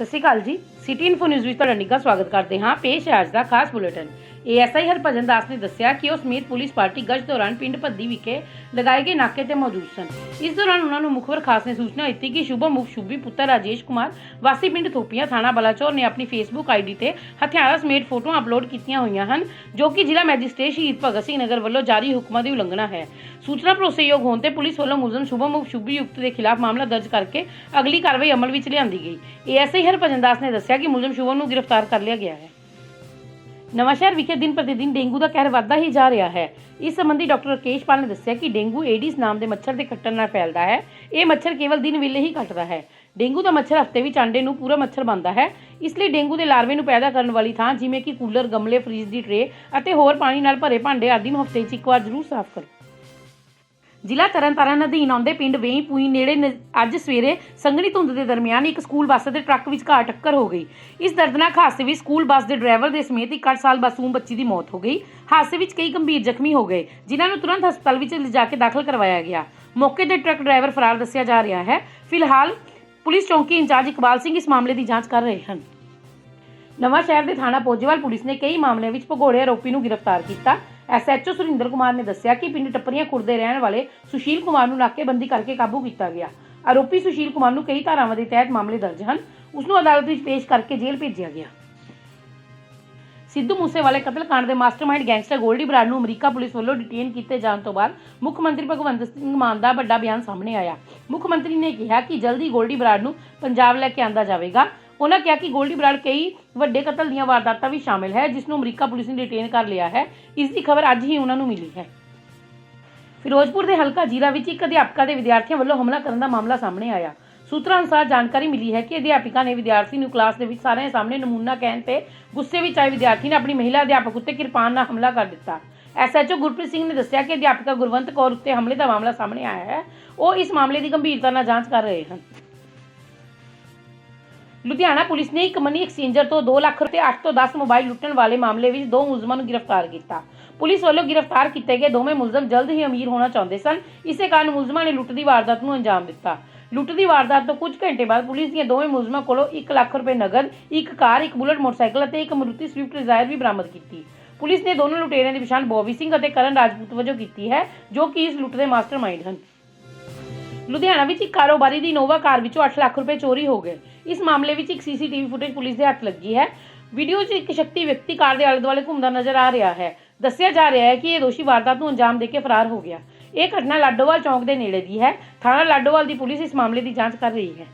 ਸਤਿ ਸ਼੍ਰੀ ਅਕਾਲ ਜੀ। City info news ਵਿੱਚ ਤੁਹਾਡਾ ਨਿੱਘਾ ਸਵਾਗਤ ਕਰਦੇ ਹਾਂ। ਪੇਸ਼ ਹੈ ਅੱਜ ਦਾ ਖਾਸ ਬੁਲੇਟਿਨ। ਏਐਸਆਈ ਹਰਭਜਨ ਦਾਸ ਨੇ ਦੱਸਿਆ ਕਿ ਉਹ ਸਮੇਤ ਪੁਲਿਸ ਪਾਰਟੀ ਗਸ਼ਤ ਦੌਰਾਨ ਪਿੰਡ ਭੱਦੀ ਵਿਖੇ ਲਗਾਏ ਗਏ ਨਾਕੇ ਤੇ ਮੌਜੂਦ ਸਨ। ਇਸ ਦੌਰਾਨ ਉਹਨਾਂ ਨੂੰ ਮੁਖਬਰ ਖਾਸ ਨੇ ਸੂਚਨਾ ਦਿੱਤੀ ਕਿ ਸ਼ੁਭਮ ਮੁਖ ਸ਼ੁਭੀ ਪੁੱਤਰ ਰਾਜੇਸ਼ ਕੁਮਾਰ, ਵਾਸੀ ਪਿੰਡ ਥੋਪੀਆਂ ਥਾਣਾ ਬਲਾਚੌਰ ਨੇ ਆਪਣੀ ਫੇਸਬੁੱਕ ਆਈਡੀ ਤੇ ਹਥਿਆਰਾਂ ਸਮੇਤ ਫੋਟੋਆਂ ਅਪਲੋਡ ਕੀਤੀਆਂ ਹੋਈਆਂ ਹਨ, ਜੋ ਕਿ ਜ਼ਿਲ੍ਹਾ ਮੈਜਿਸਟ੍ਰੇਟ ਸ਼ਹੀਦ ਭਗਤ ਸਿੰਘ ਨਗਰ ਵੱਲੋਂ ਜਾਰੀ ਹੁਕਮਾਂ ਦੀ ਉਲੰਘਣਾ ਹੈ। ਸੂਚਨਾ ਭਰੋਸੇਯੋਗ ਹੋਣ ਤੇ ਪੁਲਿਸ ਵੱਲੋਂ ਮੁਲਜ਼ਮ ਸ਼ੁਭਮ ਮੁਖ ਸ਼ੁਭੀ ਯੁਕਤ ਦੇ ਖਿਲਾਫ ਮਾਮਲਾ ਦਰਜ ਕਰਕੇ ਅਗਲੀ ਕਾਰਵਾਈ ਅਮਲ ਵਿੱਚ ਲਿਆਂਦੀ ਗਈ। ਏਐਸਆਈ ਹਰਭਜਨ ਦਾਸ ਨੇ ਦੱਸਿਆ ਕਿ ਮੁਲਜ਼ਮ ਸ਼ੁਭਮ ਨੂੰ ਗ੍ਰਿਫਤਾਰ ਕਰ ਲਿਆ ਗਿਆ ਹੈ। ਨਵਾਂਸ਼ਹਿਰ ਵਿਖੇ ਦਿਨ ਪ੍ਰਤੀ ਦਿਨ ਡੇਂਗੂ ਦਾ ਕਹਿਰ ਵੱਧਦਾ ਹੀ ਜਾ ਰਿਹਾ ਹੈ। ਇਸ ਸੰਬੰਧੀ ਡਾਕਟਰ ਰਕੇਸ਼ ਪਾਲ ਨੇ ਦੱਸਿਆ ਕਿ ਡੇਂਗੂ ਏਡਿਸ ਨਾਮ ਦੇ ਮੱਛਰ ਦੇ ਕੱਟਣ ਨਾਲ ਫੈਲਦਾ ਹੈ। ਇਹ ਮੱਛਰ ਕੇਵਲ ਦਿਨ ਵੇਲੇ ਹੀ ਕੱਟਦਾ ਹੈ। ਡੇਂਗੂ ਦਾ ਮੱਛਰ ਹਫ਼ਤੇ ਵਿੱਚ ਆਂਡੇ ਨੂੰ ਪੂਰਾ ਮੱਛਰ ਬਣਦਾ ਹੈ। ਇਸ ਲਈ ਡੇਂਗੂ ਦੇ ਲਾਰਵੇ ਨੂੰ ਪੈਦਾ ਕਰਨ ਵਾਲੀ ਥਾਂ ਜਿਵੇਂ ਕਿ ਕੂਲਰ, ਗਮਲੇ, ਫ੍ਰੀਜ਼ ਦੀ ਟਰੇ ਅਤੇ ਹੋਰ ਪਾਣੀ ਨਾਲ ਭਰੇ ਭਾਂਡੇ ਆਦਿ ਨੂੰ ਹਫ਼ਤੇ 'ਚ ਇੱਕ ਵਾਰ ਜ਼ਰੂਰ ਸਾਫ਼ ਕਰੋ। ਜ਼ਿਲ੍ਹਾ ਤਰਨਤਾਰਨ ਅਧੀਨ ਆਉਂਦੇ ਪਿੰਡ ਵੇਈ ਨੇੜੇ ਨ- ਅੱਜ ਸਵੇਰੇ ਸੰਘਣੀ ਧੁੰਦ ਦੇ ਦਰਮਿਆਨ ਇੱਕ ਸਕੂਲ ਬੱਸ ਅਤੇ ਟਰੱਕ ਵਿਚਕਾਰ ਟੱਕਰ ਹੋ ਗਈ। ਇਸ ਦਰਦਨਾਕ ਹਾਦਸੇ ਵਿੱਚ ਸਕੂਲ ਬੱਸ ਦੇ ਡਰਾਈਵਰ ਦੇ ਸਮੇਤ ਇੱਕ 8 ਸਾਲ ਮਾਸੂਮ ਬੱਚੀ ਦੀ ਮੌਤ ਹੋ ਗਈ। ਹਾਦਸੇ ਵਿੱਚ ਕਈ ਗੰਭੀਰ ਜ਼ਖਮੀ ਹੋ ਗਏ, ਜਿਨ੍ਹਾਂ ਨੂੰ ਤੁਰੰਤ ਹਸਪਤਾਲ ਵਿੱਚ ਲਿਜਾ ਕੇ ਦਾਖਲ ਕਰਵਾਇਆ ਗਿਆ। ਮੌਕੇ ਤੇ ਟਰੱਕ ਡਰਾਈਵਰ ਫਰਾਰ ਦੱਸਿਆ ਜਾ ਰਿਹਾ ਹੈ। ਫਿਲਹਾਲ ਪੁਲਿਸ ਚੌਂਕੀ ਇੰਚਾਰਜ ਇਕਬਾਲ ਸਿੰਘ ਇਸ ਮਾਮਲੇ ਦੀ ਜਾਂਚ ਕਰ ਰਹੇ ਹਨ। ਨਵਾਂ ਸ਼ਹਿਰ ਦੇ ਥਾਣਾ ਪੋਜੇਵਾਲ ਪੁਲਿਸ ਨੇ ਕਈ ਮਾਮਲਿਆਂ ਵਿੱਚ ਭਗੌੜੇ ਆਰੋਪੀ ਨੂੰ ਗ੍ਰਿਫਤਾਰ ਕੀਤਾ। ਐਸਐਚਓ ਸੁਰਿੰਦਰ ਕੁਮਾਰ ਨੇ ਦੱਸਿਆ ਕਿ ਪਿੰਡ ਟੱਪਰੀਆਂ ਖੁਰਦ ਰਹਿਣ ਵਾਲੇ ਸੁਸ਼ੀਲ ਕੁਮਾਰ ਨੂੰ ਨਾਕੇਬੰਦੀ ਕਰਕੇ ਕਾਬੂ ਕੀਤਾ ਗਿਆ। ਆਰੋਪੀ ਸੁਸ਼ੀਲ ਕੁਮਾਰ ਨੂੰ ਕਈ ਧਾਰਾਵਾਂ ਦੇ ਤਹਿਤ ਮਾਮਲੇ ਦਰਜ ਹਨ। ਉਸ ਨੂੰ ਅਦਾਲਤ ਵਿੱਚ ਪੇਸ਼ ਕਰਕੇ ਜੇਲ੍ਹ ਭੇਜਿਆ ਗਿਆ। ਸਿੱਧੂ ਮੂਸੇਵਾਲੇ ਕਤਲकांड ਦੇ ਮਾਸਟਰਮਾਈਂਡ ਗੈਂਗਸਟਰ ਗੋਲਡੀ ਬਰਾੜ ਨੂੰ ਅਮਰੀਕਾ ਪੁਲਿਸ ਵੱਲੋਂ ਡਿਟੇਨ ਕੀਤੇ ਜਾਣ ਤੋਂ ਬਾਅਦ ਮੁੱਖ ਮੰਤਰੀ ਭਗਵੰਤ ਸਿੰਘ ਮਾਨ ਦਾ ਵੱਡਾ ਬਿਆਨ ਸਾਹਮਣੇ ਆਇਆ। ਮੁੱਖ ਮੰਤਰੀ ਨੇ ਕਿਹਾ ਕਿ ਜਲਦੀ ਗੋਲਡੀ ਬਰਾੜ ਨੂੰ ਪੰਜਾਬ ਲੈ ਕੇ ਆਂਦਾ ਜਾਵੇਗਾ। ਉਹਨਾਂ ਕਿਹਾ ਕਿ ਗੋਲਡੀ ਬਰਾੜ ਕਈ ਵੱਡੇ ਕਤਲ ਦੀਆਂ ਵਾਰਦਾਤਾਂ ਵਿੱਚ ਸ਼ਾਮਿਲ ਹੈ ਜਿਸ ਨੂੰ ਅਮਰੀਕਾ ਪੁਲਿਸ ਨੇ ਡਿਟੇਨ ਕਰ ਲਿਆ ਹੈ। ਇਸ ਦੀ ਖਬਰ ਅੱਜ ਹੀ ਉਹਨਾਂ ਨੂੰ ਮਿਲੀ ਹੈ। ਫਿਰੋਜ਼ਪੁਰ ਦੇ ਹਲਕਾ ਜੀਰਾ ਵਿੱਚ ਇੱਕ ਅਧਿਆਪਕਾ ਦੇ ਵਿਦਿਆਰਥੀਆਂ ਵੱਲੋਂ ਹਮਲਾ ਕਰਨ ਦਾ ਮਾਮਲਾ ਸਾਹਮਣੇ ਆਇਆ। ਸੂਤਰਾਂ ਅਨੁਸਾਰ ਜਾਣਕਾਰੀ ਮਿਲੀ ਹੈ ਕਿ ਅਧਿਆਪਿਕਾ ਨੇ ਵਿਦਿਆਰਥੀ ਨੂੰ ਕਲਾਸ ਦੇ ਵਿੱਚ ਸਾਰਿਆਂ ਸਾਹਮਣੇ ਨਮੂਨਾ ਕਹਿਣ ਤੇ ਗੁੱਸੇ ਵਿੱਚ ਆਏ ਵਿਦਿਆਰਥੀ ਨੇ ਆਪਣੀ ਮਹਿਲਾ ਅਧਿਆਪਕ ਉੱਤੇ ਕਿਰਪਾਨ ਨਾਲ ਹਮਲਾ ਕਰ ਦਿੱਤਾ। ਐਸਐਚਓ ਗੁਰਪ੍ਰੀਤ ਸਿੰਘ ਨੇ ਦੱਸਿਆ ਕਿ ਅਧਿਆਪਿਕਾ ਗੁਰਵੰਤ ਕੌਰ ਉੱਤੇ ਹਮਲੇ ਦਾ ਮਾਮਲਾ ਸਾਹਮਣੇ ਆਇਆ ਹੈ। ਉਹ ਇਸ ਮਾਮਲੇ ਦੀ ਗੰਭੀਰਤਾ ਨਾਲ ਜਾਂਚ ਕਰ ਰਹੇ ਹਨ। ਲੁਧਿਆਣਾ ਪੁਲਿਸ ਨੇ ਇੱਕ ਮਨੀ ਐਕਸਚੇਂਜਰ ਤੋਂ 2 ਲੱਖ ਰੁਪਏ 8 ਤੋਂ 10 ਮੋਬਾਈਲ ਲੁੱਟਣ ਵਾਲੇ ਮਾਮਲੇ ਵਿੱਚ ਦੋ ਮੁਲਜ਼ਮਾਂ ਨੂੰ ਗ੍ਰਿਫਤਾਰ ਕੀਤਾ। ਪੁਲਿਸ ਵੱਲੋਂ ਗ੍ਰਿਫਤਾਰ ਕੀਤੇ ਗਏ ਦੋਵੇਂ ਮੁਲਜ਼ਮ ਜਲਦ ਹੀ ਅਮੀਰ ਹੋਣਾ ਚਾਹੁੰਦੇ ਸਨ। ਇਸੇ ਕਾਰਨ ਮੁਲਜ਼ਮਾਂ ਨੇ ਲੁੱਟ ਦੀ ਵਾਰਦਾਤ ਨੂੰ ਅੰਜਾਮ ਦਿੱਤਾ। ਲੁੱਟ ਦੀ ਵਾਰਦਾਤ ਤੋਂ ਕੁਝ ਘੰਟੇ ਬਾਅਦ ਪੁਲਿਸ ਦੀਆਂ ਦੋਵੇਂ ਮੁਲਜ਼ਮਾਂ ਕੋਲੋਂ 1 ਲੱਖ ਰੁਪਏ ਨਗਦ, ਇੱਕ ਕਾਰ, ਇੱਕ ਬੁਲਟ, ਮੋਟਰਸਾਈਕਲ ਅਤੇ ਇੱਕ ਮਰੂਤੀ ਸਵਿਫਟ ਡਿਜ਼ਾਇਰ ਵੀ ਬਰਾਮਦ ਕੀਤੀ। ਪੁਲਿਸ ਨੇ ਦੋਨੋਂ ਲੁਟੇਰਿਆਂ ਦੀ ਪਛਾਣ ਬੋਬੀ ਸਿੰਘ ਅਤੇ ਕਰਨ ਰਾਜਪੂਤ ਵਜੋਂ ਕੀਤੀ ਹੈ, ਜੋ ਕਿ ਇਸ ਲੁੱਟ ਦੇ ਮਾਸਟਰਮਾਈਂਡ ਹਨ। ਲੁਧਿਆਣਾ ਵਿੱਚ ਇੱਕ ਕਾਰੋਬਾਰੀ ਦੀ ਇਨੋਵਾ ਕਾਰ ਵਿੱਚੋਂ 8 ਲੱਖ ਰੁਪਏ ਚੋਰੀ ਹੋ ਗਏ। ਇਸ ਮਾਮਲੇ ਵਿੱਚ ਇੱਕ ਸੀਸੀਟੀਵੀ ਫੁਟੇਜ ਪੁਲਿਸ ਦੇ ਹੱਥ ਲੱਗੀ ਹੈ। ਵੀਡੀਓ 'ਚ ਇੱਕ ਸ਼ਕਤੀ ਵਿਅਕਤੀ ਕਾਰ ਦੇ ਆਲੇ ਦੁਆਲੇ ਘੁੰਮਦਾ ਨਜ਼ਰ ਆ ਰਿਹਾ ਹੈ। ਦੱਸਿਆ ਜਾ ਰਿਹਾ ਹੈ ਕਿ ਇਹ ਦੋਸ਼ੀ ਵਾਰਦਾਤ ਨੂੰ ਅੰਜਾਮ ਦੇ ਕੇ ਫਰਾਰ ਹੋ ਗਿਆ। ਇਹ ਘਟਨਾ ਲਾਡੋਵਾਲ ਚੌਂਕ ਦੇ ਨੇੜੇ ਦੀ ਹੈ। ਥਾਣਾ ਲਾਡੋਵਾਲ ਦੀ ਪੁਲਿਸ ਇਸ ਮਾਮਲੇ ਦੀ ਜਾਂਚ ਕਰ ਰਹੀ ਹੈ।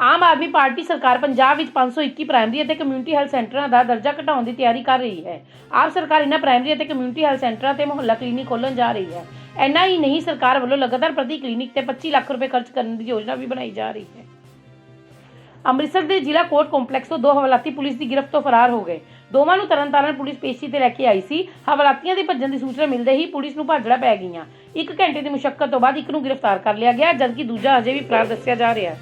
ਆਮ ਆਦਮੀ ਪਾਰਟੀ ਸਰਕਾਰ ਪੰਜਾਬ ਵਿੱਚ 521 ਪ੍ਰਾਇਮਰੀ ਅਤੇ ਕਮਿਊਨਿਟੀ ਹੈਲਥ ਸੈਂਟਰਾਂ ਦਾ ਦਰਜਾ ਘਟਾਉਣ ਦੀ ਤਿਆਰੀ ਕਰ ਰਹੀ ਹੈ। ਆਪ ਸਰਕਾਰ ਇਹਨਾਂ ਪ੍ਰਾਇਮਰੀ ਅਤੇ ਕਮਿਊਨਿਟੀ ਹੈਲਥ ਸੈਂਟਰਾਂ ਤੇ ਮੁਹੱਲਾ ਕਲੀਨਿਕ ਖੋਲ੍ਹਣ ਜਾ ਰਹੀ ਹੈ। ਇੰਨਾ ਹੀ ਨਹੀਂ ਸਰਕਾਰ ਵੱਲੋਂ ਲਗਾਤਾਰ ਪ੍ਰਤੀ ਕਲੀਨਿਕ ਤੇ 25 ਲੱਖ ਰੁਪਏ ਖਰਚ ਕਰਨ ਦੀ ਯੋਜਨਾ ਵੀ ਬਣਾਈ ਜਾ ਰਹੀ ਹੈ। ਅੰਮ੍ਰਿਤਸਰ ਦੇ ਜ਼ਿਲ੍ਹਾ ਕੋਰਟ ਕੰਪਲੈਕਸ ਤੋਂ ਦੋ ਹਵਾਲਾਤੀ ਪੁਲਿਸ ਦੀ ਗ੍ਰਿਫਤ ਤੋਂ ਫਰਾਰ ਹੋ ਗਏ। ਦੋਵਾਂ ਨੂੰ ਤਰਨਤਾਰਨ ਪੁਲਿਸ ਪੇਸ਼ੀ ਤੇ ਲੈ ਕੇ ਆਈ ਸੀ। ਹਵਾਲਾਤੀਆਂ ਦੇ ਭੱਜਣ ਦੀ ਸੂਚਨਾ ਮਿਲਦੇ ਹੀ ਪੁਲਿਸ ਨੂੰ ਭਾਜੜਾ ਪੈ ਗਈਆਂ। ਇੱਕ ਘੰਟੇ ਦੀ ਮੁਸ਼ਕਲ ਤੋਂ ਬਾਅਦ ਇੱਕ ਨੂੰ ਗ੍ਰਿਫਤਾਰ ਕਰ ਲਿਆ ਗਿਆ, ਜਦਕਿ ਦੂਜਾ ਅਜੇ ਵੀ ਫਰਾਰ ਦੱਸਿਆ ਜਾ ਰਿਹਾ ਹੈ।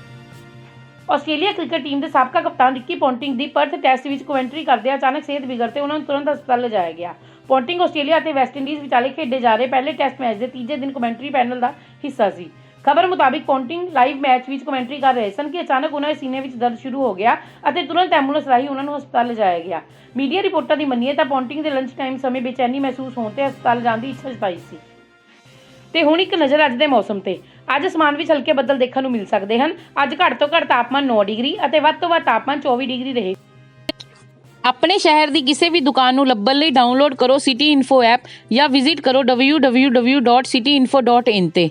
ਆਸਟ੍ਰੇਲੀਆ ਕ੍ਰਿਕਟ ਟੀਮ ਦੇ ਸਾਬਕਾ ਕਪਤਾਨ ਰਿੱਕੀ ਪੌਂਟਿੰਗ ਦੀ ਪਰਥ ਟੈਸਟ ਵਿੱਚ ਕਮੈਂਟਰੀ ਕਰਦੇ ਅਚਾਨਕ ਸਿਹਤ ਵਿਗੜ ਤੇ ਉਹਨਾਂ ਨੂੰ ਤੁਰੰਤ ਹਸਪਤਾਲ ਲਿਜਾਇਆ ਗਿਆ। ਪੌਂਟਿੰਗ ਆਸਟ੍ਰੇਲੀਆ ਅਤੇ ਵੈਸਟ ਇੰਡੀਜ਼ ਵਿਚਾਲੇ ਖੇਡੇ ਜਾ ਰਹੇ ਪਹਿਲੇ ਟੈਸਟ ਮੈਚ ਦੇ ਤੀਜੇ ਦਿਨ ਕਮੈਂਟਰੀ ਪੈਨਲ ਦਾ ਹਿੱਸਾ ਸੀ। ਖਬਰ ਮੁਤਾਬਿਕ ਪੌਂਟਿੰਗ ਲਾਈਵ ਮੈਚ ਵਿੱਚ ਕਮੈਂਟਰੀ ਕਰ ਰਹੇ ਸਨ ਕਿ ਅਚਾਨਕ ਉਹਨਾਂ ਦੇ ਸੀਨੇ ਵਿੱਚ ਦਰਦ ਸ਼ੁਰੂ ਹੋ ਗਿਆ ਅਤੇ ਤੁਰੰਤ ਐਂਬੂਲੈਂਸ ਰਾਹੀਂ ਉਹਨਾਂ ਨੂੰ ਹਸਪਤਾਲ ਲਿਜਾਇਆ ਗਿਆ। ਮੀਡੀਆ ਰਿਪੋਰਟਾਂ ਦੀ ਮੰਨੀਏ ਤਾਂ ਪੌਂਟਿੰਗ ਦੇ ਲੰਚ ਟਾਈਮ ਸਮੇਂ ਬੇਚੈਨੀ ਮਹਿਸੂਸ ਹੋਣ ਤੇ ਹਸਪਤਾਲ ਜਾਣ ਦੀ ਇੱਛਾ ਜਤਾਈ ਸੀ। ਤੇ ਹੁਣ ਇੱਕ ਨਜ਼ਰ ਅੱਜ ਦੇ ਮੌਸਮ ਤੇ। ਅੱਜ ਅਸਮਾਨ ਵਿੱਚ ਹਲਕੇ ਬੱਦਲ ਦੇਖਣ ਨੂੰ ਮਿਲ ਸਕਦੇ ਹਨ। ਅੱਜ ਘੱਟ ਤੋਂ ਘੱਟ ਤਾਪਮਾਨ 9 ਡਿਗਰੀ ਅਤੇ ਵੱਧ ਤੋਂ ਵੱਧ ਤਾਪਮਾਨ 24 ਡਿਗਰੀ ਰਹੇ। ਆਪਣੇ ਸ਼ਹਿਰ ਦੀ ਕਿਸੇ ਵੀ ਦੁਕਾਨ ਨੂੰ ਲੱਭਣ ਲਈ ਡਾਊਨਲੋਡ ਕਰੋ ਸਿਟੀ ਇਨਫੋ ਐਪ ਜਾਂ ਵਿਜ਼ਿਟ ਕਰੋ www.cityinfo.in ਤੇ।